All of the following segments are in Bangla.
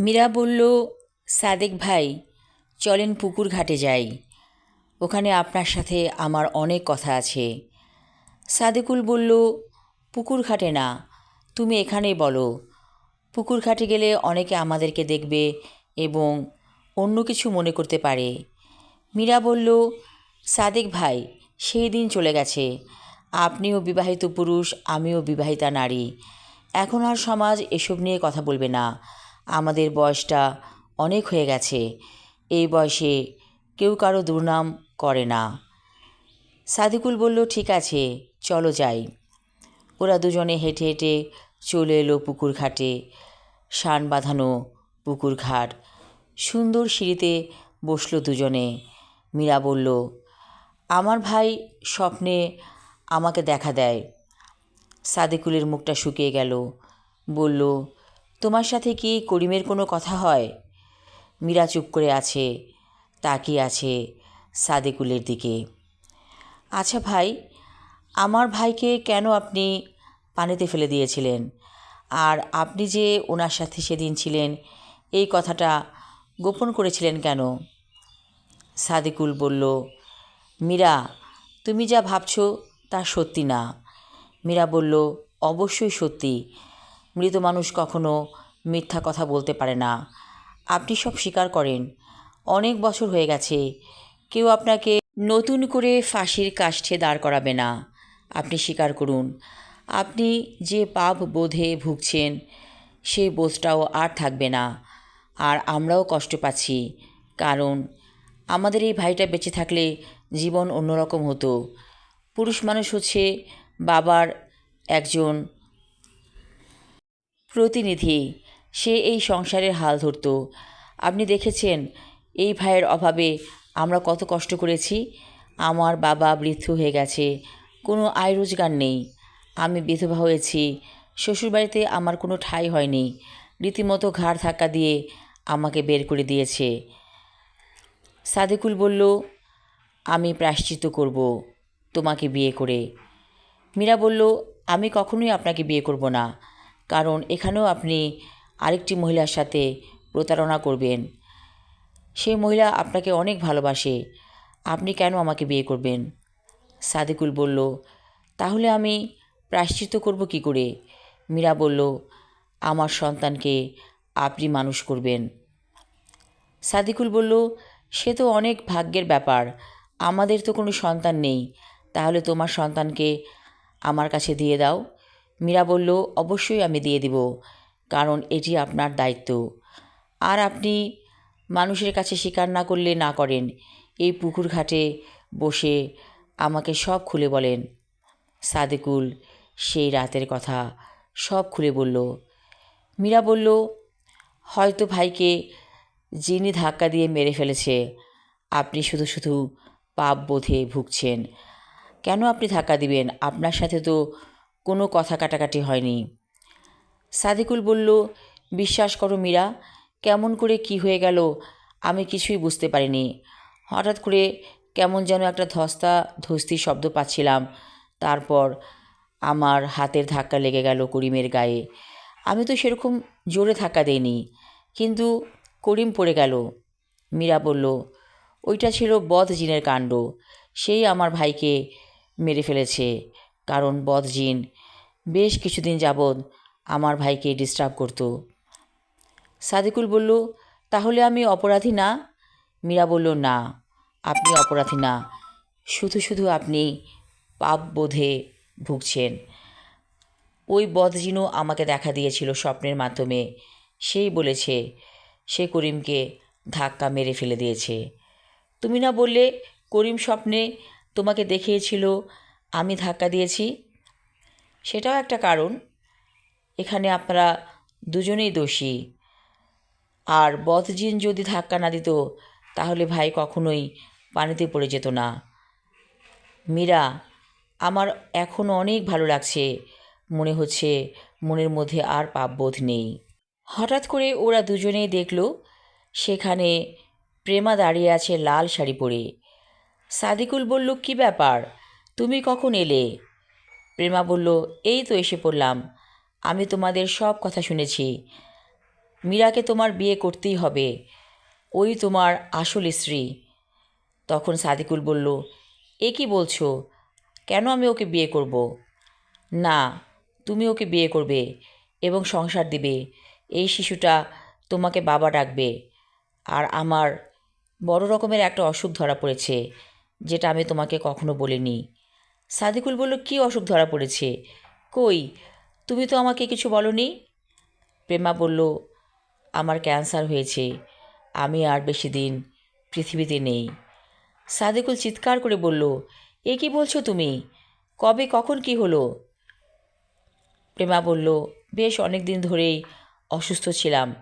মীরা বলল, সাদেক ভাই, চলেন পুকুর ঘাটে যাই। ওখানে আপনার সাথে আমার অনেক কথা আছে। সাদেকুল বলল, পুকুর ঘাটে না, তুমি এখানেই বলো। পুকুর ঘাটে গেলে অনেকে আমাদেরকে দেখবে এবং অন্য কিছু মনে করতে পারে। মীরা বলল, সাদেক ভাই, সেই দিন চলে গেছে। আপনিও বিবাহিত পুরুষ, আমিও বিবাহিতা নারী। এখন আর সমাজ এসব নিয়ে কথা বলবে না। আমাদের বয়সটা অনেক হয়ে গেছে। এই বয়সে কেউ কারও দুর্নাম করে না। সাদিকুল বলল, ঠিক আছে, চলো যাই। ওরা দুজনে হেঁটে হেঁটে চলে এলো পুকুর ঘাটে। শান বাঁধানো পুকুর ঘাট। সুন্দর সিঁড়িতে বসল দুজনে। মীরা বলল, আমার ভাই স্বপ্নে আমাকে দেখা দেয়। সাদিকুলের মুখটা শুকিয়ে গেল। বলল তোমার সাথে কি করিমের কোনো কথা হয়? মীরা চুপ করে আছে, তাকিয়ে আছে সাদেকুলের দিকে। আচ্ছা ভাই, আমার ভাইকে কেন আপনি পানিতে ফেলে দিয়েছিলেন? আর আপনি যে ওনার সাথে সেদিন ছিলেন, এই কথাটা গোপন করেছিলেন কেন? সাদিকুল বলল, মীরা, তুমি যা ভাবছ তা সত্যি না। মীরা বলল, অবশ্যই সত্যি। মৃত মানুষ কখনো মিথ্যা কথা বলতে পারে না। আপনি সব স্বীকার করেন। অনেক বছর হয়ে গেছে। কেউ আপনাকে নতুন করে ফাঁসির কাষ্ঠে দাঁড় করাবে না। আপনি স্বীকার করুন। আপনি যে পাপ বোধে ভুগছেন, সেই বোধটাও আর থাকবে না। আর আমরাও কষ্ট পাচ্ছি। কারণ আমাদের এই ভাইটা বেঁচে থাকলে জীবন অন্যরকম হতো। পুরুষ মানুষ হচ্ছে বাবার একজন প্রতিনিধি, সে এই সংসারের হাল ধরতো। আপনি দেখেছেন, এই ভাইয়ের অভাবে আমরা কত কষ্ট করেছি। আমার বাবা বৃদ্ধ হয়ে গেছে, কোনো আয় রোজগার নেই। আমি বিধবা হয়েছি, শ্বশুরবাড়িতে আমার কোনো ঠাঁই হয়নি। রীতিমতো ঘাড় ধাক্কা দিয়ে আমাকে বের করে দিয়েছে। সাদেকুল বলল, আমি প্রায়শ্চিত্ত করব, তোমাকে বিয়ে করে। মীরা বলল, আমি কখনোই আপনাকে বিয়ে করব না। কারণ এখানেও আপনি আরেকটি মহিলার সাথে প্রতারণা করবেন। সেই মহিলা আপনাকে অনেক ভালোবাসে। আপনি কেন আমাকে বিয়ে করবেন? সাদিকুল বলল, তাহলে আমি প্রায়শ্চিত্ত করব কি করে? মীরা বলল, আমার সন্তানকে আপনি মানুষ করবেন। সাদিকুল বলল, সে তো অনেক ভাগ্যের ব্যাপার। আমাদের তো কোনো সন্তান নেই। তাহলে তোমার সন্তানকে আমার কাছে দিয়ে দাও। মীরা বলল, অবশ্যই আমি দিয়ে দিব, কারণ এটি আপনার দায়িত্ব। আর আপনি মানুষের কাছে স্বীকার না করলে না করেন। এই পুকুর ঘাটে বসে আমাকে সব খুলে বলেন। সাদেকুল সেই রাতের কথা সব খুলে বলল। মীরা বলল, হয়তো ভাইকে যিনি ধাক্কা দিয়ে মেরে ফেলেছে, আপনি শুধু শুধু পাপ বোধে ভুগছেন। কেন আপনি ধাক্কা দিবেন? আপনার সাথে তো কোনো কথা কাটাকাটি হয়নি। সাদিকুল বলল, বিশ্বাস করো মীরা, কেমন করে কি হয়ে গেল আমি কিছুই বুঝতে পারিনি। হঠাৎ করে কেমন যেন একটা ধস্তা ধস্তি শব্দ পাচ্ছিলাম। তারপর আমার হাতের ধাক্কা লেগে গেল করিমের গায়ে। আমি তো সেরকম জোরে ধাক্কা দেইনি, কিন্তু করিম পড়ে গেল। মীরা বলল, ওইটা ছিল বধ জিনের কাণ্ড। সেই আমার ভাইকে মেরে ফেলেছে। কারণ বধ জিন। বেশ কিছুদিন যাবৎ আমার ভাইকে ডিস্টার্ব করতো। সাদিকুল বলল, তাহলে আমি অপরাধী না? মীরা বলল, না, আপনি অপরাধী না। শুধু শুধু আপনি পাপ বোধে ভুগছেন। ওই বদজিনও আমাকে দেখা দিয়েছিল স্বপ্নের মাধ্যমে। সেই বলেছে, সে করিমকে ধাক্কা মেরে ফেলে দিয়েছে। তুমি না বললে করিম স্বপ্নে তোমাকে দেখিয়েছিল আমি ধাক্কা দিয়েছি। সেটাও একটা কারণ। এখানে আপনারা দুজনেই দোষী। আর বদজিন যদি ধাক্কা না দিত, তাহলে ভাই কখনোই পানিতে পড়ে যেত না। মীরা, আমার এখন অনেক ভালো লাগছে। মনে হচ্ছে মনের মধ্যে আর পাপবোধ নেই। হঠাৎ করে ওরা দুজনেই দেখল, সেখানে প্রেমা দাঁড়িয়ে আছে লাল শাড়ি পরে। সাদিকুল বলল, কি ব্যাপার? তুমি কখন এলে? প্রেমা বলল, এই তো এসে পড়লাম। আমি তোমাদের সব কথা শুনেছি। মীরাকে তোমার বিয়ে করতেই হবে। ওই তোমার আসল স্ত্রী। তখন সাদিকুল বলল, এ কি বলছো? কেন আমি ওকে বিয়ে করব? না, তুমি ওকে বিয়ে করবে এবং সংসার দিবে। এই শিশুটা তোমাকে বাবা ডাকবে। আর আমার বড় রকমের একটা অসুখ ধরা পড়েছে, যেটা আমি তোমাকে কখনো বলিনি। সাদিকুল বলল, কী অসুখ ধরা পড়েছে? কই, তুমি তো আমাকে কিছু বলনি? প্রেমা বলল, আমার ক্যান্সার হয়েছে, আমি আর বেশি দিন পৃথিবীতে নেই। সাদিকুল চিৎকার করে বলল, এ কি বলছো তুমি? কবে, কখন কি হলো? প্রেমা বলল, বেশ অনেক দিন ধরেই অসুস্থ ছিলাম,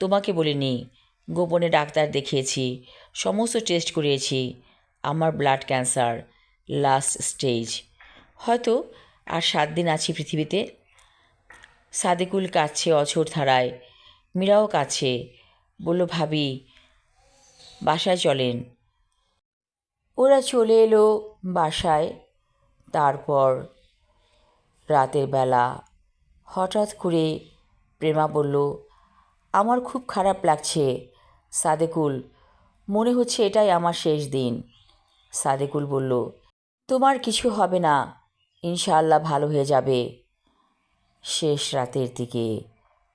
তোমাকে বলিনি, গোপনে ডাক্তার দেখিয়েছি, সমস্ত টেস্ট করিয়েছি, আমার ব্লাড ক্যান্সার লাস্ট স্টেজ হয়তো আর সাত দিন আছি পৃথিবীতে। সাদেকুল কাছে অঝোর ধারায়। মীরাও কাছে বলল, ভাবি, বাসায় চলেন। ওরা চলে এলো বাসায়। তারপর রাতের বেলা হঠাৎ করে প্রেমা বলল, আমার খুব খারাপ লাগছে, সাদেকুল। মনে হচ্ছে এটাই আমার শেষ দিন। সাদেকুল বলল তোমার কিছু হবে না। ইনশাআল্লাহ ভালো হয়ে যাবে। শেষ রাতের দিকে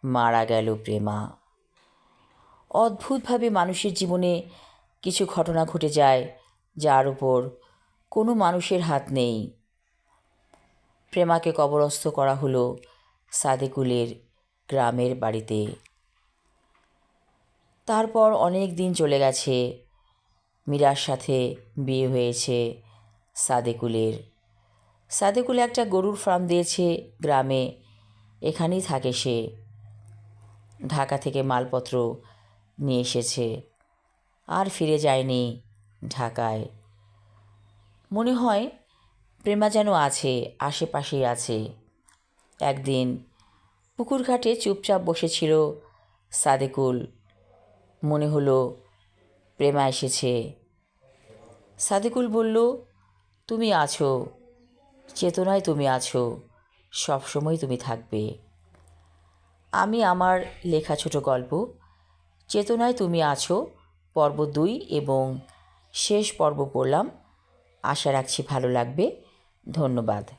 মারা গেল প্রেমা। অদ্ভুতভাবে মানুষের জীবনে কিছু ঘটনা ঘটে যায়, যার উপর কোনো মানুষের হাত নেই। প্রেমাকে কবরস্থ করা হলো সাদেকুলের গ্রামের বাড়িতে। তারপর অনেক দিন চলে গেছে। মীরার সাথে বিয়ে হয়েছে। সাদেকুলের। সাদেকুল একটা গরুর ফার্ম দিয়েছে গ্রামে। এখানেই থাকে সে। ঢাকা থেকে মালপত্র নিয়ে এসেছে। আর ফিরে যায়নি ঢাকায়। মনে হয় প্রেমা যেন আছে, আশেপাশেই আছে। একদিন পুকুর ঘাটে চুপচাপ বসেছিল সাদেকুল। মনে হলো প্রেমা এসেছে। সাদেকুল বলল তুমি আছো। চেতনায় তুমি আছো। সবসময় তুমি থাকবে। আমি আমার লেখা ছোট গল্প, চেতনায় তুমি আছো, পর্ব দুই এবং শেষ পর্ব পড়লাম। আশা রাখছি ভালো লাগবে। ধন্যবাদ।